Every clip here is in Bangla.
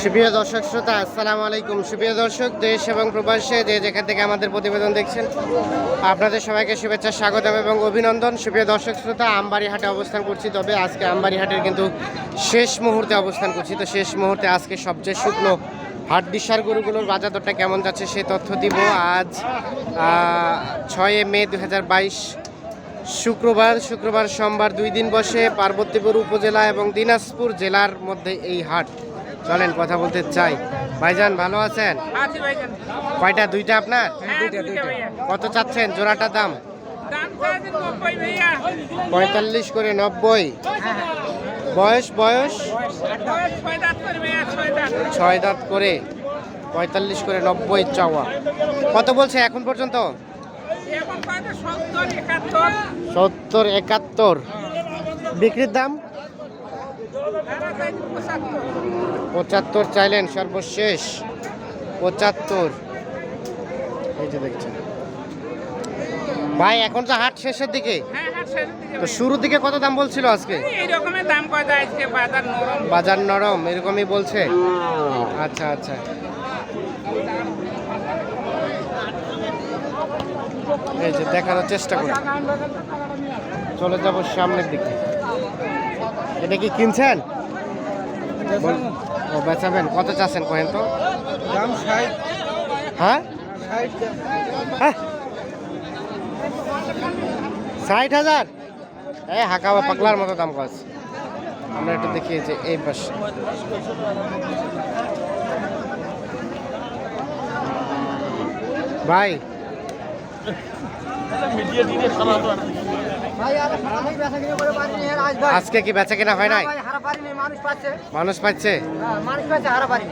সুপ্রিয় দর্শক শ্রোতা, আসসালামু আলাইকুম। সুপ্রিয় দর্শক, দেশ এবং প্রবাসে যে যেখান থেকে আমাদের প্রতিবেদন দেখছেন, আপনাদের সবাইকে শুভেচ্ছা, স্বাগতম এবং অভিনন্দন। সুপ্রিয় দর্শক শ্রোতা আমবাড়ি হাটে অবস্থান করছি, তবে আজকে আমবাড়ি হাটের কিন্তু শেষ মুহূর্তে অবস্থান করছি। তো শেষ মুহূর্তে আজকে সবচেয়ে শুকনো হাট দিশার গরুগুলোর বাজার দরটা কেমন যাচ্ছে সেই তথ্য দিব। আজ ছয় মে দু হাজার বাইশ, শুক্রবার। শুক্রবার সোমবার দুই দিন বসে পার্বতীপুর উপজেলা এবং দিনাজপুর জেলার মধ্যে এই হাট চলেন কথা বলতে চাই। ভাইজান ভালো আছেন? আছি ভাইজান। কয়টা দুইটা আপনার? হ্যাঁ, দুইটা, দুইটা। কত চাচ্ছেন? জোড়াটা দাম? দাম চাইছেন নব্বই ভাইয়া। পঁয়তাল্লিশ করে নব্বই। বয়স বয়স? ছয় দাঁত করে পঁয়তাল্লিশ করে নব্বই চাওয়া। কত বলছে এখন পর্যন্ত? সত্তর একাত্তর। বিক্রির দাম? পঁচাত্তর চাইলেন সর্বশেষ। পঁচাত্তর। এই যে দেখছেন। ভাই এখন তো হাট শেষের দিকে। হ্যাঁ দিকে তো শুরুর দিকে কত দাম বলছিল আজকে? দাম আজকে? বাজার নরম। বাজার নরম এরকমই বলছে? আচ্ছা আচ্ছা। এই যে দেখানোর চেষ্টা করি চলে যাব সামনের দিকে। এটা কি কিনছেন? ও বেচাবেন। কত চাচ্ছেন কহেন তো? দাম ষাট। হ্যাঁ? ষাট। হ্যাঁ। ষাট হাজার? এই হাঁকাবা পাগলার মতো দাম কাজ আমরা একটু দেখিয়েছি এই পাশে। ভাই। আজকে কি বেচা কেনা হয় নাই? মানুষ পাচ্ছে।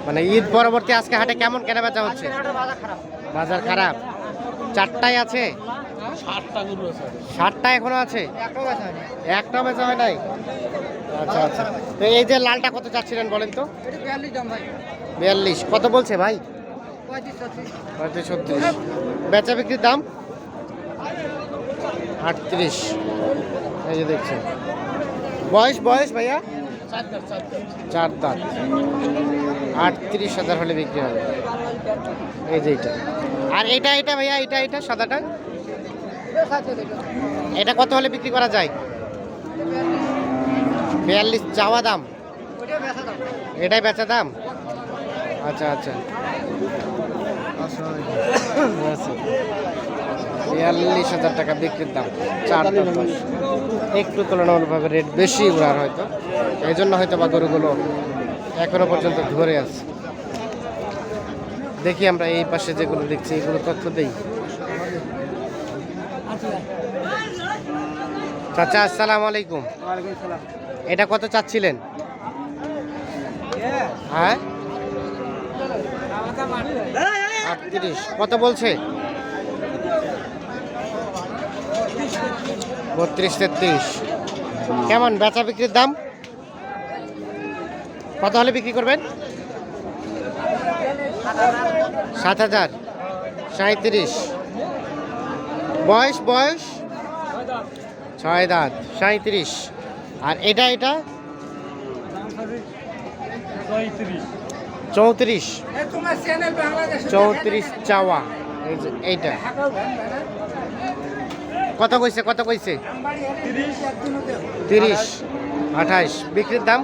মানে ঈদ পরবর্তী আজকে হাটে কেমন কেনা বেচা হচ্ছে? বাজার খারাপ। চারটায় আছে? ষাটটা এখনও আছে? একটাও বেচা একটা বেচা হয় নাই? আচ্ছা আচ্ছা। তো এই যে লালটা কত চাচ্ছিলেন বলেন তো? বিয়াল্লিশ কত বলছে ভাই? পঁয়ত্রিশ ছত্রিশ। বেচা বিক্রির দাম? আটত্রিশ। এই যে দেখছেন। বয়স বয়স ভাইয়া? চার দাঁত। আটত্রিশ হাজার হলে বিক্রি হবে। এই যে এটা। আর এটা এটা ভাইয়া, এটা এটা, সাদাটা? এটা কত হলে বিক্রি করা যায়? বিয়াল্লিশ, চাওয়া দাম? এটাই বেচা দাম? আচ্ছা আচ্ছা। বিয়াল্লিশ হাজার টাকা বিক্রির দাম, চার একটু তুলনামূলকভাবে রেট বেশি ওনার হয়তো। এই জন্য হয়তো বা গরুগুলো এখনও পর্যন্ত ধরে আছে। দেখি আমরা এই পাশে যেগুলো দেখছি, এগুলো তথ্য দেই। চাচা, আসসালাম আলাইকুম। এটা কত চাচ্ছিলেন? হ্যাঁ? আটত্রিশ। কত বলছে? বত্রিশ তেত্রিশ। কেমন? বেচা বিক্রির দাম? কত হলে বিক্রি করবেন? সাত হাজার। সাঁত্রিশ বয়স বয়স? ছয় দাঁত। সাঁত্রিশ আর এটা এটা? চৌত্রিশ। চৌত্রিশ চাওয়া। এইটা। কত কইছে কত কইছে? তিরিশ, আঠাইশ। বিক্রির দাম?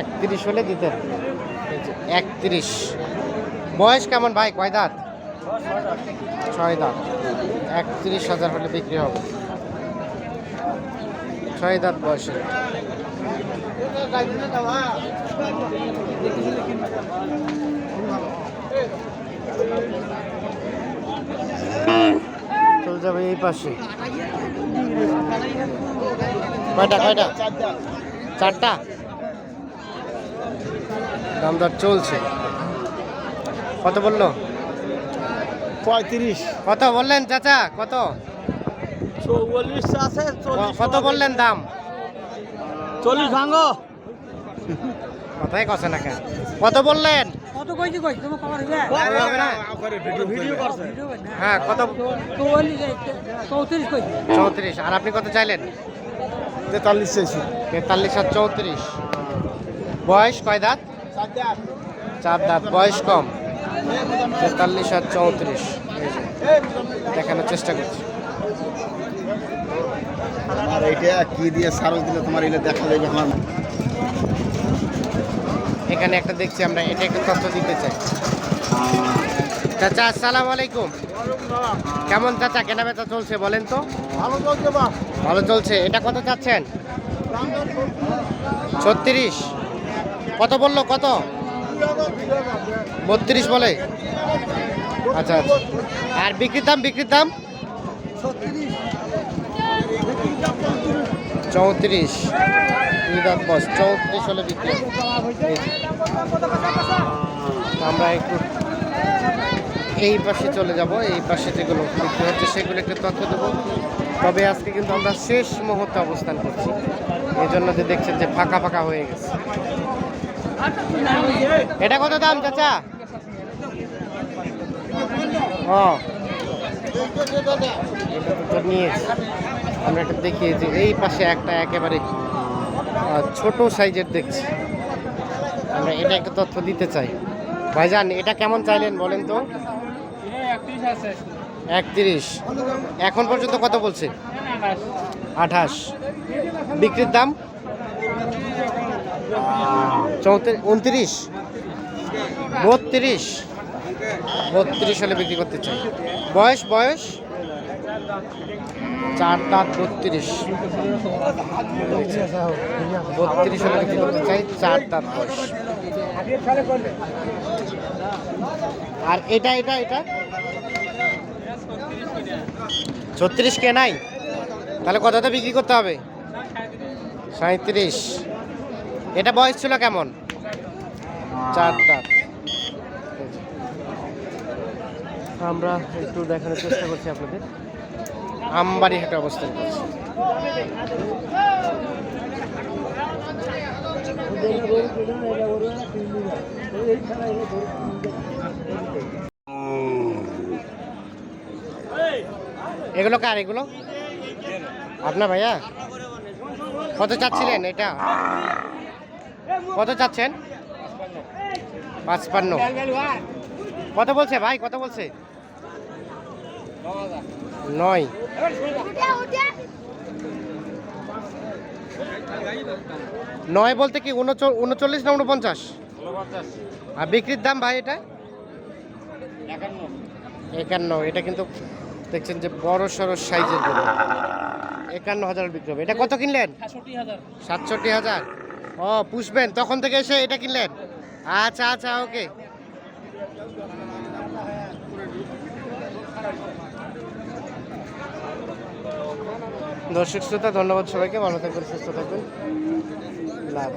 একত্রিশ হলে যে একত্রিশ। বয়স কেমন ভাই? কয় দাঁত? ছয় দাঁত। একত্রিশ হাজার হলে বিক্রি হবে। ছয় দাঁত বয়সে। চলে যাবে এই পাশে। কয়টা কয়টা? চারটা? দাম দর চলছে। কত বলল? পঁয়ত্রিশ। কত বললেন চাচা? কত? চৌচল্লিশ আছে কত বললেন দাম? চল্লিশ ভাঙ। কথাই কছে না কেন। কত বললেন? কত কইছি হবে না? ভিডিও করছে। হ্যাঁ। কত? চৌচল্লিশ চৌত্রিশ কইছি চৌত্রিশ। আর আপনি কত চাইলেন? তেতাল্লিশ চাইছি। তেতাল্লিশ আর চৌত্রিশ। বয়স কয় দাঁত? চার দাঁত। বয়স কম? তেতাল্লিশ আর চৌত্রিশ। দেখানোর চেষ্টা করছি। আর এটা কি দিয়ে সারল দিলে তোমার এলে দেখা যাবে আমার এখানে একটা দেখছি আমরা এটা একটু তথ্য দিতে চাই। চাচা আসসালামু আলাইকুম। কেমন চাচা কেনা বেচা চলছে বলেন তো? ভালো চলছে ভালো চলছে। এটা কত চাচ্ছেন? ছত্রিশ। কত বলল কত? বত্রিশ বলে। আচ্ছা আচ্ছা। আর বিক্রির দাম বিক্রির দাম? চৌত্রিশ। বস চৌত্রিশ হলে বিক্রি আমরা একটু এই পাশে চলে যাব, এই পাশে যেগুলো বিক্রি হচ্ছে সেগুলো একটু তথ্য দেবো। তবে আজকে কিন্তু আমরা শেষ মুহূর্তে অবস্থান করছি। এই জন্য যে দেখছেন যে ফাঁকা ফাঁকা হয়ে গেছে। এটা কত দাম, চাচা? ও। আমরা একটা দেখিয়েছি এই পাশে একটা একেবারে ছোট সাইজের দেখছি। আমরা এটা একটা তথ্য দিতে চাই। ভাইজান, এটা কেমন চাইলেন বলেন তো? একত্রিশ। এখন পর্যন্ত কত বলছে? আঠাশ। বিক্রির দাম? চৌত্রিশ, উনত্রিশ? বত্রিশ। বত্রিশ হলে বিক্রি করতে চাই। বয়স বয়স? চার দাঁত বত্রিশ। বত্রিশ হলে বিক্রি করতে চাই চার দাঁত বয়স আর এটা এটা এটা? ছত্রিশ কে নাই? তাহলে কতটা বিক্রি করতে হবে? সাঁত্রিশ এটা বয়স ছিল কেমন? চার দাঁত আমরা একটু দেখানোর চেষ্টা করছি আপনাদের। আমবাড়ি হাটে অবস্থান করছি। এগুলো কার এগুলো? আপনার ভাইয়া? কত চাচ্ছিলেন এটা? কত চাচ্ছেন? পাঁচপান্ন। কত বলছে ভাই? কত বলছে? নয়। নয় বলতে কি? উনচ- উনচল্লিশ না উনপঞ্চাশ? আর বিক্রির দাম ভাই এটা? একান্ন। এটা কিন্তু দেখছেন যে বড় সড়ো সাইজের গরু। একান্ন হাজার বিক্রি হবে। এটা কত কিনলেন? সাতষট্টি হাজার। ও পুষবেন। তখন থেকে এসে এটা কিনলেন? আচ্ছা আচ্ছা ওকে। দর্শক শ্রোতা ধন্যবাদ সবাইকে। ভালো থাকবেন সুস্থ থাকবেন। লাভ